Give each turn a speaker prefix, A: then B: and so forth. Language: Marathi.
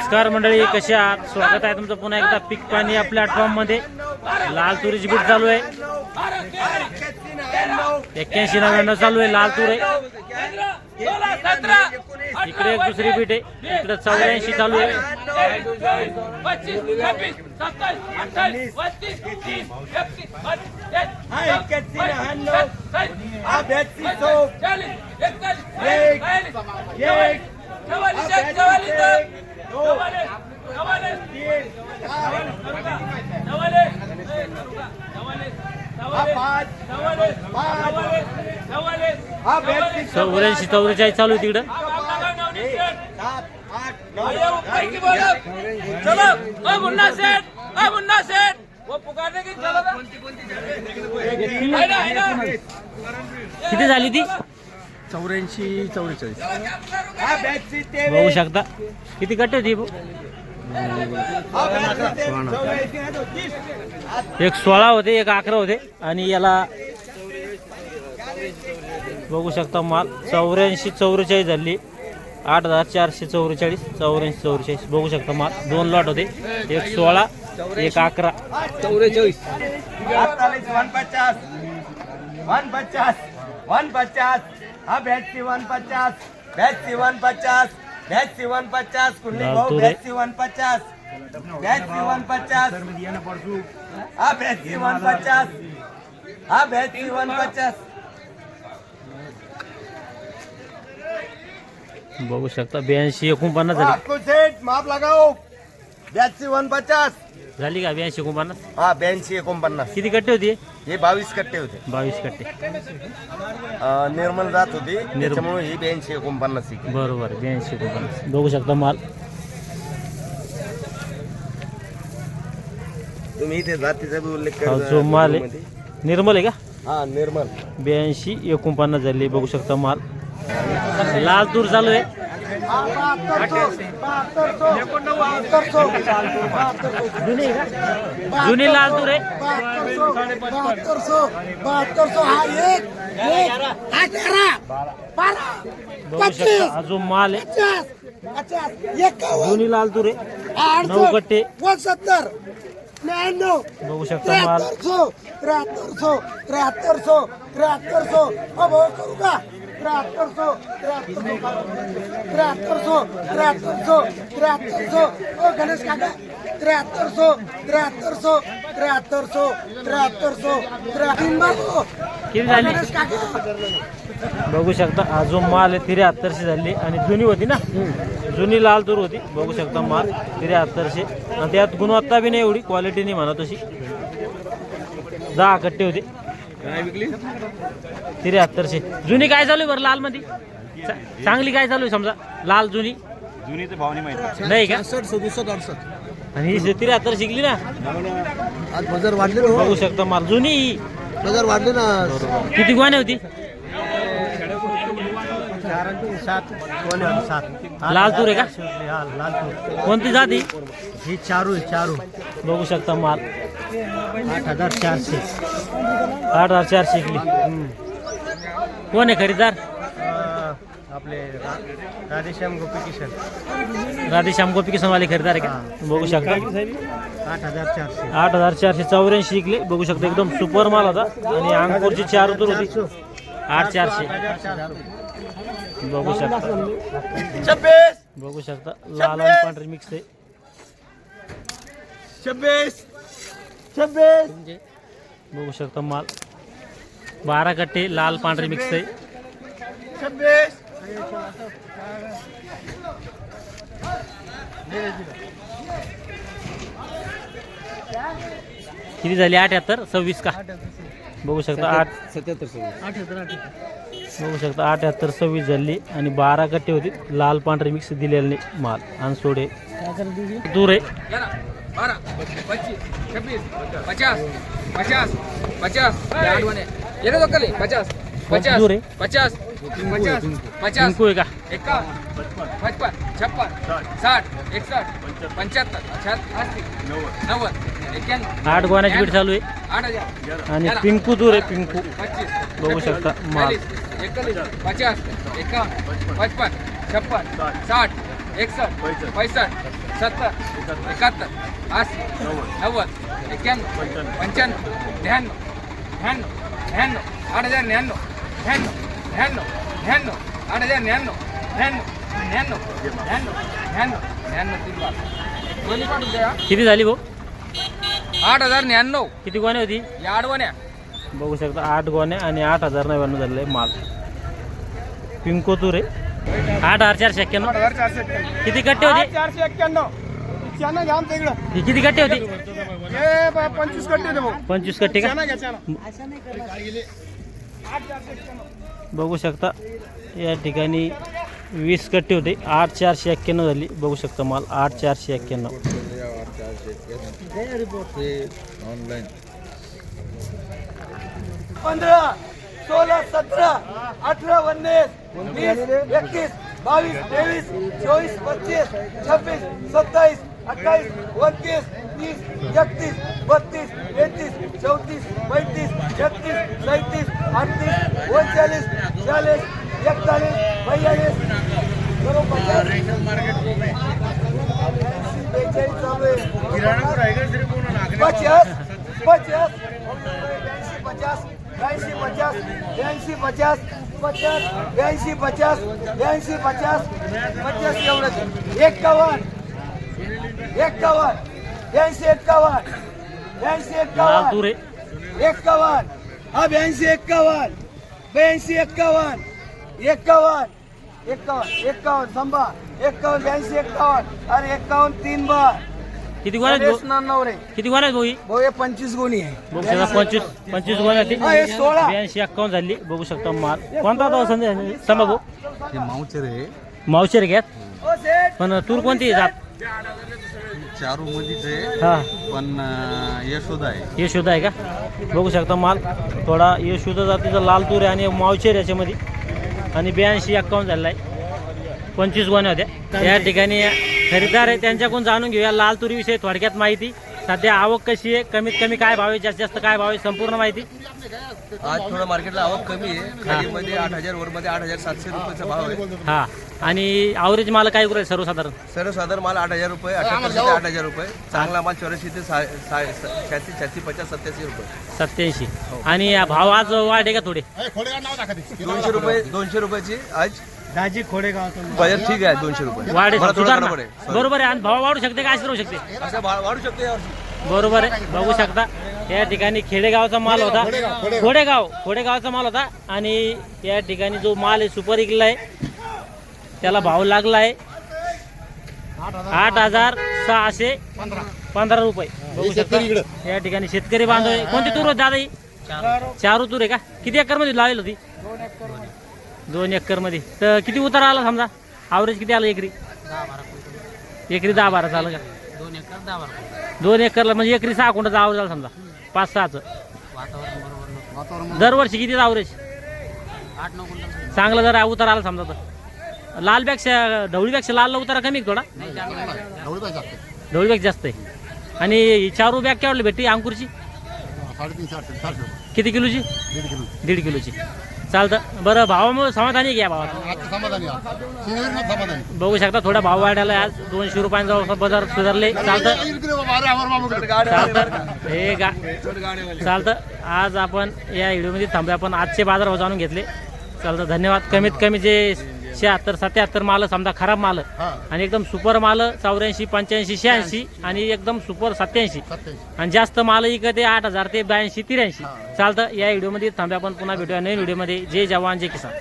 A: नमस्कार मंडळी कसे आहात स्वागत आहे तुमचं पुन्हा एकदा पीक पाणी या प्लॅटफॉर्ममध्ये लाल तुरीची बीट चालू आहे एक्क्याऐंशी नव्याण्णव चालू आहे लाल तूर आहे इकडे एक दुसरी बीट आहे इकडे चौऱ्याऐंशी चालू आहे चौऱ्याऐंशी चौवेचाळीस चालू आहे तिकडं.
B: चलो मुन्ना सेठ मुन्ना सेठ
A: किती झाली ती?
C: चौऱ्याऐंशी चौवेचाळीस
A: बघू शकता. किती कट्टे होती एक सोळा होते एक अकरा होते. आणि याला बघू शकता माल. चौऱ्याऐंशी चौवेचाळीस झाली. आठ हजार चारशे चौवेचाळीस चौऱ्याऐंशी चौवेचाळीस बघू शकता माल. दोन लॉट होते. एक सोळा एक अकरा.
C: चौवेचाळीस
D: वन पचास. वन पचास वन पचास. हा ब्याऐंशी वन पचास. ब्याऐंशी वन पचास ब्याऐंशी वन पचास कुंडली
A: लाल
D: भाऊ
A: तुरे.
D: ब्याऐंशी वन पचास ब्याऐंशी वन पचास हा ब्याऐंशी वन पचास हा ब्याऐंशी वन पचास
A: बघू शकता ब्याऐंशी एकोणपन्नास झाली
D: आपको सेठ माप लगाओ ब्याऐंशी वन पचास
A: झाली का ब्याऐंशी एकोणपन्नास?
D: हा ब्याऐंशी एकोणपन्नास.
A: किती कट्टे होती?
D: हे बावीस कट्टे होते.
A: बावीस कट्टे.
D: अं, निर्मल जात होती. त्याच्यामुळे ही ब्याऐंशी एकोणपन्नास ही.
A: बरोबर ब्याऐंशी एकोणपन्नास. बघू शकता माल.
D: तुम्ही इथे जातीचा बी उल्लेख
A: हा
D: करा
A: जो माल आहे.
D: मध्ये.
A: निर्मल आहे का?
D: हा निर्मल.
A: ब्याऐंशी एकोणपन्नास झाली बघू शकता माल. लाल तूर चालू आहे. जुनी लाल तूर आहे.
E: बहात्तर सो बहात्तर सौ हा एक हा तेरा बारा
A: बघू जो माल आहे.
E: पचास पचास
A: जुनी लाल तूर
E: आठ
A: नऊ गट्टे.
E: सत्तर
A: बघू शकता माल.
E: त्र्याहत्तर सौ त्र्याहत्तर सो त्र्याहत्तर सो त्र्याहत्तर सौ अब करू का? त्र्याहत्तर सौ त्र्याहत्तर सौ त्र्याहत्तर सौ त्र्याहत्तर सौ ओ गणेश काका त्र्याहत्तर सौ त्र्याहत्तर सौ त्र्याहत्तर सौ त्र्याहत्तर सौ त्र्याहत्तर
A: किती झाली?
E: गणेश काका.
A: बघू शकता हा जो माल आहे त्र्याहत्तरशे झाली. आणि जुनी होती ना? जुनी लाल तूर होती. बघू शकता माल त्र्याहत्तरशे. आणि त्यात गुणवत्ता बी नाही एवढी क्वालिटी नाही म्हणा तशी. दहा कट्टे होते. त्र्याहत्तरशे. जुनी काय चालू आहे बरं लाल मध्ये चांगली काय चालू आहे समजा? लाल जुनी?
C: जुनीचे भाव नाही माहिती
A: नाही का?
E: सदुसष्ट सदुसष्ट अडसष्ट.
A: आणि ही त्र्याहत्तर शिकली ना?
E: आज बाजार वाढले ना
A: बघू शकता माल. जुनी?
E: बाजार वाढले ना
A: किती गुवाने होती?
E: सात सात
A: लाल तूर आहे का?
E: लाल
A: कोणती जाती
E: ही चारू आहे चारू.
A: बघू शकता माल.
E: आठ हजार चारशे.
A: आठ हजार चारशे शिकली. कोण आहे खरीदार?
E: आपले राधेश्याम गोपी किशन.
A: राधेश्याम गोपी किसनवाले खरीदार आहे का? बघू शकता.
E: आठ हजार चारशे.
A: आठ हजार चारशे चौऱ्याऐंशी शिकले. बघू शकता एकदम सुपर माल होता. आणि अंकुरची चार उतर होती. आठ चारशे. बघू शकता.
D: छब्बीस
A: बघू शकता. लाल आणि पांढरी मिक्स आहे.
D: छब्बीस छब्बीस
A: बघू शकता माल. बारा कट्टे लाल पांढरे मिक्स आहे. किती झाली? अठ्याहत्तर? सव्वीस का? बघू शकता आठ.
E: सत्याहत्तर
A: बघू शकता अठ्याहत्तर सव्वीस झाली आणि बारा कट्टे होते. लाल पांढरे मिक्स दिलेले माल. आणि सोडे. दूर आहे
B: बारह पच्चीस छब्बीस पचास पचास पचास. ये आठ बने ये तो कल पचास पचास? पचास पचास. पचास इक्यावन पचपन छप्पन साठ एकसठ पंच्याहत्तर अस्सी नव्वद एक्क्याण्णव
A: आठ गोण्याची चालू आहे.
B: आठ हजार.
A: आणि पिंकू दूर आहे पिंकू.
B: पच्चीस
A: बघू शकता. माल.
B: एकचाळीस पचास एकावन्न पचपन छप्पन साठ एकसष्ट पैसष्ट सत्तर एकाहत्तर ऐंशी नव्वद एक्क्याण्णव पंच्याण्णव त्र्याण्णव त्र्याण्णव त्र्याण्णव आठ हजार न्याण्णव त्र्याण्णव त्र्याण्णव त्र्याण्णव आठ हजार न्याण्णव त्र्याण्णव त्र्याण्णव त्र्याण्णव त्र्याण्णव त्र्याण्णव तीन बार दोन्ही पाठवून द्या
A: किती झाली भाऊ
B: आठ हजार न्याण्णव
A: किती गोणे होती
B: या आडवण्या
A: बघू शकता आठ गोणे आणि आठ हजार नव्याण्णव झालेले माल पिंको तुरे आठ हजार चारशे एक्क्याण्णव. किती कट्टे होते?
D: चारशे एक्क्याण्णव. चाना घ्या आमच्या इकडं.
A: ही किती कट्टे होते?
D: हे ब- पंचवीस कट्टे दे भाऊ.
A: पंचवीस कट्टे का?
D: चाना घ्या चाना
A: बघू शकता या ठिकाणी वीस कट्टे होते. आठ चारशे एक्क्याण्णव झाली. बघू शकता माल आठ चारशे एक्क्याण्णव.
D: पंधरा. सोळा सतरा अठरा उन्नीस वीस एकतीस बावीस तेवीस चोवीस पच्चीस छब्बीस सत्ताईस अठ्ठाईस उनतीस तीस एकतीस बत्तीस तेहतीस चौतीस पैंतीस छत्तीस सैंतीस अडतीस एकोणचाळीस चाळीस एकतालीस बेचाळीस पचास पचास पचास ब्याऐंशी पचास ब्याऐंशी पचास पचास ब्याऐंशी पचास ब्याऐंशी पचास पचास एवढंच. एक्कावन्न एक्कावन्न ब्याऐंशी एक्कावन्न ब्याऐंशी एक्कावन्न एक्कावन्न हा ब्याऐंशी एक्कावन्न ब्याऐंशी एक्कावन्न एक्कावन्न एक्कावन्न एक्कावन्न संभा. एक्कावन्न ब्याऐंशी एक्कावन्न अरे एक्कावन्न तीन बार.
A: किती आहेत भाऊ?
D: रे
A: किती गोणे आहेत भाऊ ही?
D: भाऊ हे पंचवीस गुणी आहे.
A: बघू शकता पंचवीस पंचवीस होती
D: हा, हे सोळा.
A: ब्याऐंशी एक्कावन्न झाली. बघू शकता माल. कोणता होता संजय सांगा भाऊ.
F: हे माऊचर आहे
A: मावशेर घ्यात
D: ओ सेठ.
A: पण तूर कोणती आहे जात?
F: चारू मधीच आहे.
A: हा.
F: पण अं, यशोदा आहे.
A: यशोद आहे का? बघू शकता माल. थोडा यशोदा जातीचा लाल तूर आहे आणि मावशेर याच्यामध्ये. आणि ब्याऐंशी एक्कावन्न झालेला आहे. पंचवीस गोण्या होत्या. या ठिकाणी खरेदीदार आहे त्यांच्याकडून जाणून घेऊया. लाल तुरीविषयी थोडक्यात माहिती. सध्या आवक कशी आहे? कमीत कमी काय भाव आहे? जास्तीत जास्त काय भाव आहे? संपूर्ण माहिती.
G: आज थोडं मार्केटला आवक कमी आहे. खालीमध्ये आठ हजार वरमध्ये आठ हजार सातशे रुपयाचा भाव आहे.
A: हा. आणि आवरेज माल काय करेल सर्वसाधारण?
G: सर्वसाधारण माल आठ हजार रुपये अठ्याहत्तर ते आठ हजार रुपये. चांगला माल चौऱ्याऐंशी ते शहाऐंशी छत्तीस पचास सत्याऐंशी रुपये.
A: सत्याऐंशी. आणि भाव आज वाढे का थोडे?
G: दोनशे रुपये दोनशे रुपयाची आज
D: दाजी खोडेगाव
G: बजेट ठीक आहे दोनशे रुपये.
A: वाढे
G: मला थोडं
A: सुधारणा.
G: गडबड आहे. Sorry.
A: बरोबर आहे. आणि भाव वाढू शकते का? अशी राहू शकते.
G: असं वाढू शकतो यावर्षी.
A: बरोबर आहे. बघू शकता. या ठिकाणी खेडेगावचा माल होता. खोडेगाव खोडेगावचा माल होता. आणि या ठिकाणी जो माल आहे सुपर इकला आहे त्याला भाव लागला आहे. आठ हजार सहाशे पंधरा रुपये. बघू शकता. या ठिकाणी शेतकरी बांधव आहे. कोणती तूर होती दादा ही? चारू. तूर आहे का? किती एकरमध्ये लावेल होती? दोन एकरमध्ये. तर किती उतार आला समजा? आवरेज किती आलं एकरी? एकरी दहा बारा झालं का? दोन एकरला म्हणजे एकरी सहा कुंटाचा आवरेज आला समजा. पाच सहाचं. दरवर्षी किती आवरेज चांगलं जर उतार आला समजा तर. लालपेक्षा ढवळीपेक्षा लालला उतारा कमी थोडा? ढवळीपेक्षा जास्त आहे. आणि चारू बॅग केवढली भेटते अंकुरची? किती किलोची? दीड किलोची. चालतं. बरं भावामुळे समाधानी घ्या भावात बघू शकता थोडा भाव वाढायला आज दोनशे रुपयांचा जवळपास बाजार सुधारले. चालतं. चालतं. हे गा चालतं. आज आपण या व्हिडिओमध्ये थांबूया. आपण आजचे बाजार जाणून घेतले. चालतं. धन्यवाद. कमीत कमी जे शहात्तर सत्याहत्तर माल समजा खराब माल. आणि एकदम सुपर माल चौऱ्याऐंशी पंच्याऐंशी शहाऐंशी आणि एकदम सुपर सत्याऐंशी. आणि जास्त माल इकडे आठ हजार ते ब्याऐंशी त्र्याऐंशी. चालतं या व्हिडिओमध्ये थांबूया आपण पुन्हा भेटूया नवीन व्हिडिओमध्ये. जय जवान जय किसान.